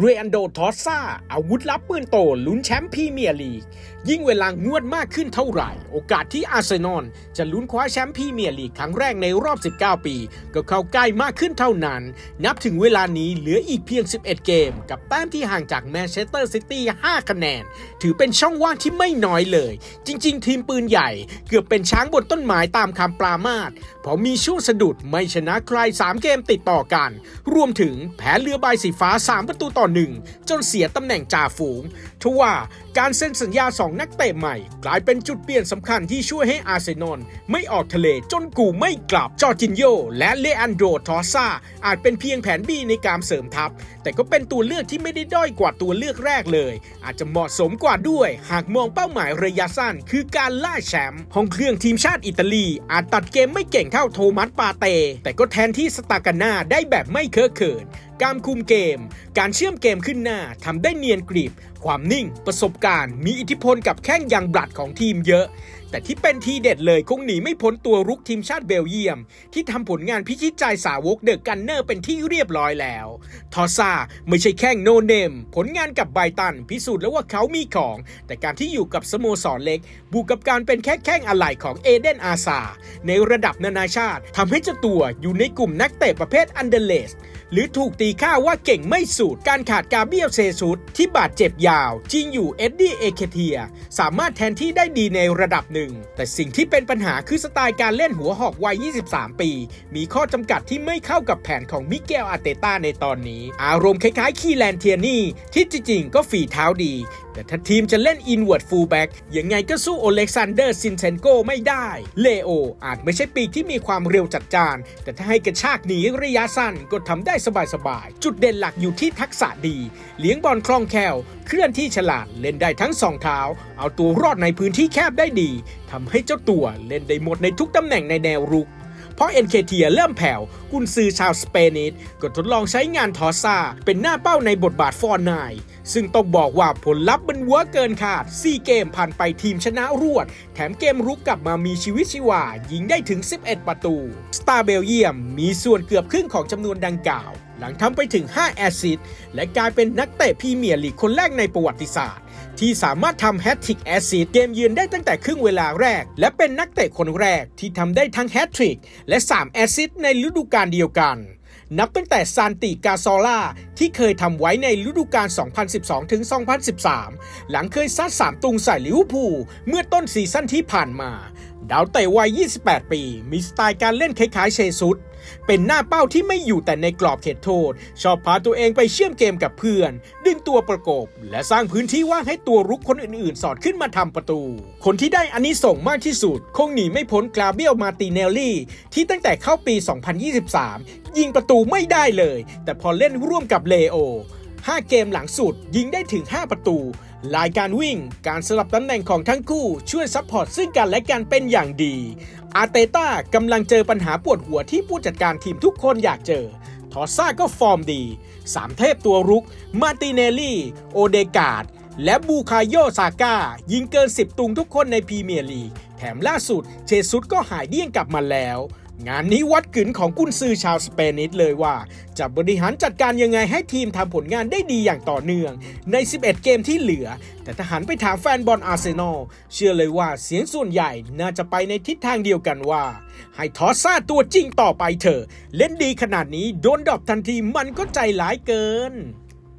เรอันโดทอสซาอาวุธลับปืนโตลุ้นแชมป์พรีเมียร์ลีก ยิ่งเวลางวดมากขึ้นเท่าไหร่ โอกาสที่อาร์เซนอลจะลุ้นคว้าแชมป์พรีเมียร์ลีกครั้งแรกในรอบ 19 ปี ก็เข้าใกล้มากขึ้นเท่านั้น นับถึงเวลานี้เหลืออีกเพียง 11 เกม กับแต้มที่ห่างจากแมนเชสเตอร์ซิตี้ 5 คะแนน ถือเป็นช่องว่างที่ไม่น้อยเลย จริง ๆ ทีมปืนใหญ่ เกือบเป็นช้างบนต้นไม้ตามคำปรามาสเพราะมีช่วงสะดุดไม่ชนะใคร 3 เกมติดต่อกัน รวมถึงแพ้เรือใบสีฟ้า 3 ประตูต่อหนึ่งจนเสียตำแหน่งจ่าฝูงทว่าการเซ็นสัญญา 2 นักเตะใหม่ กลายเป็นจุดเปลี่ยนสำคัญที่ช่วยให้อาร์เซนอลไม่ออกทะเลจนกูไม่กลับจอร์จินโยและเลอันโดทอซ่าอาจเป็นเพียงแผน B ในการเสริมทัพ แต่ก็เป็นตัวเลือกที่ไม่ได้ด้อยกว่าตัวเลือกแรกเลย อาจจะเหมาะสมกว่าด้วย หากมองเป้าหมายระยะสั้น คือการล่าแชมป์ห้องเครื่องทีมชาติอิตาลี อาจตัดเกมไม่เก่งเท่าโทมัสปาเต แต่ก็แทนที่สตากาน่าได้แบบไม่เคอะเขินการคุมเกม การเชื่อมเกมขึ้นหน้าทำได้เนียนกรีบ ความนิ่ง ประสบการณ์ มีอิทธิพลกับแข้งยางบลัดของทีมเยอะ แต่ที่เป็นทีเด็ดเลยคงหนีไม่พ้นตัวรุกทีมชาติเบลเยียม ที่ทำผลงานพิชิตใจสาวกเดอะกันเนอร์เป็นที่เรียบร้อยแล้ว ทอซ่าไม่ใช่แข้งโนเนม ผลงานกับไบตัน พิสูจน์แล้วว่าเขามีของ แต่การที่อยู่กับสโมสรเล็ก บวกกับการเป็นแค่แข้งอะไหล่ของเอเดนอาซาในระดับนานาชาติทำให้เจ้าตัวอยู่ในกลุ่มนักเตะประเภทอันเดเลสหรือถูกตีค่าว่าเก่งไม่สุดการขาดกาเบียลเซซุสที่บาดเจ็บยาวจริงอยู่เอ็ดดี้เอเคเทีย สามารถแทนที่ได้ดีในระดับหนึ่งแต่สิ่งที่เป็นปัญหาคือสไตล์การเล่นหัวหอกวัย 23 ปี มีข้อจำกัดที่ไม่เข้ากับแผนของมิเกลอาเตต้าในตอนนี้ อารมณ์คล้ายๆคีแลนเทียนี่ที่จริงๆก็ฝีเท้าดี แต่ถ้าทีมจะเล่นอินเวิร์ดฟูลแบ็กยังไงก็สู้โอเล็กซานเดอร์ซินเซนโกไม่ได้ เลโออาจไม่ใช่ปีกที่มีความเร็วจัดจาน แต่ถ้าให้กระชากหนีระยะสั้นก็ทำได้สบายๆ จุดเด่นหลักอยู่ที่ทักษะดี เลี้ยงบอลคล่องแคล่ว เคลื่อนที่ฉลาดเล่นได้ทั้งสองเท้า เอาตัวรอดในพื้นที่แคบได้ดีทำให้เจ้าตัวเล่นได้หมดในทุกตำแหน่งในแนวรุก เพราะ NKT เริ่มแผ่วกุนซือชาวสเปนิสก็ทดลองใช้งานทอซ่า เป็นหน้าเป้าในบทบาทฟอร์นายซึ่งต้องบอกว่าผลลัพธ์มันวัวเกินขาด 4 เกมผ่านไปทีมชนะรวด แถมเกมรุกกลับมามีชีวิตชีวา ยิงได้ถึง 11 ประตู สตาร์เบลเยียมมีส่วนเกือบครึ่งของจำนวนดังกล่าว หลังทำไปถึง 5 แอสซิสและกลายเป็นนักเตะพรีเมียร์ลีกคนแรกในประวัติศาสตร์ ที่สามารถทำแฮตทริกแอซิดเกมยืนได้ตั้งแต่ครึ่งเวลาแรก และเป็นนักเตะคนแรกที่ทำได้ทั้งแฮตทริกและ3แอซิดในฤดูกาลเดียวกันนับตั้งแต่ซานติกาซอล่าที่เคยทำไว้ในฤดูกาล 2012ถึง2013 หลังเคยซัด3ตุงใส่ลิเวอร์พูลเมื่อต้นซีซั่นที่ผ่านมา ดาวเตะวัย 28 ปี มีสไตล์การเล่นคล้ายๆเชซุสเป็นหน้าเป้าที่ไม่อยู่แต่ในกรอบเขตโทษ ชอบพาตัวเองไปเชื่อมเกมกับเพื่อน ดึงตัวประกบ และสร้างพื้นที่ว่างให้ตัวรุกคนอื่นๆ สอดขึ้นมาทำประตู คนที่ได้อันนี้ส่งมากที่สุด คงหนีไม่พ้นกลาเบียลมาติเนลลี่ ที่ตั้งแต่เข้าปี 2023 ยิงประตูไม่ได้เลย แต่พอเล่นร่วมกับเลโอ 5 เกมหลังสุดยิงได้ถึง 5 ประตู ลายการวิ่ง การสลับตำแหน่งของทั้งคู่ช่วยซัพพอร์ตซึ่งกันและกันเป็นอย่างดี อาเตต้ากำลังเจอปัญหาปวดหัวที่ผู้จัดการทีมทุกคนอยากเจอ ทอซ่าก็ฟอร์มดี สามเทพตัวรุก มาติเนลลี่ โอเดกาด และบูคายโยซาก้า ยิงเกิน 10 ตุงทุกคนในพรีเมียร์ลีก แถมล่าสุดเชซุสก็หายเดี้ยงกลับมาแล้ว งานนี้วัดกึนของกุนซือชาวสเปนิสเลยว่า จะบริหารจัดการยังไงให้ทีมทำผลงานได้ดีอย่างต่อเนื่อง ใน 11 เกมที่เหลือ แต่ถ้าหันไปถามแฟนบอลอาร์เซนอล เชื่อเลยว่าเสียงส่วนใหญ่น่าจะไปในทิศทางเดียวกันว่า ให้ทอสซ่าตัวจริงต่อไปเถอะ เล่นดีขนาดนี้โดนดรอปทันทีมันก็ใจร้ายเกิน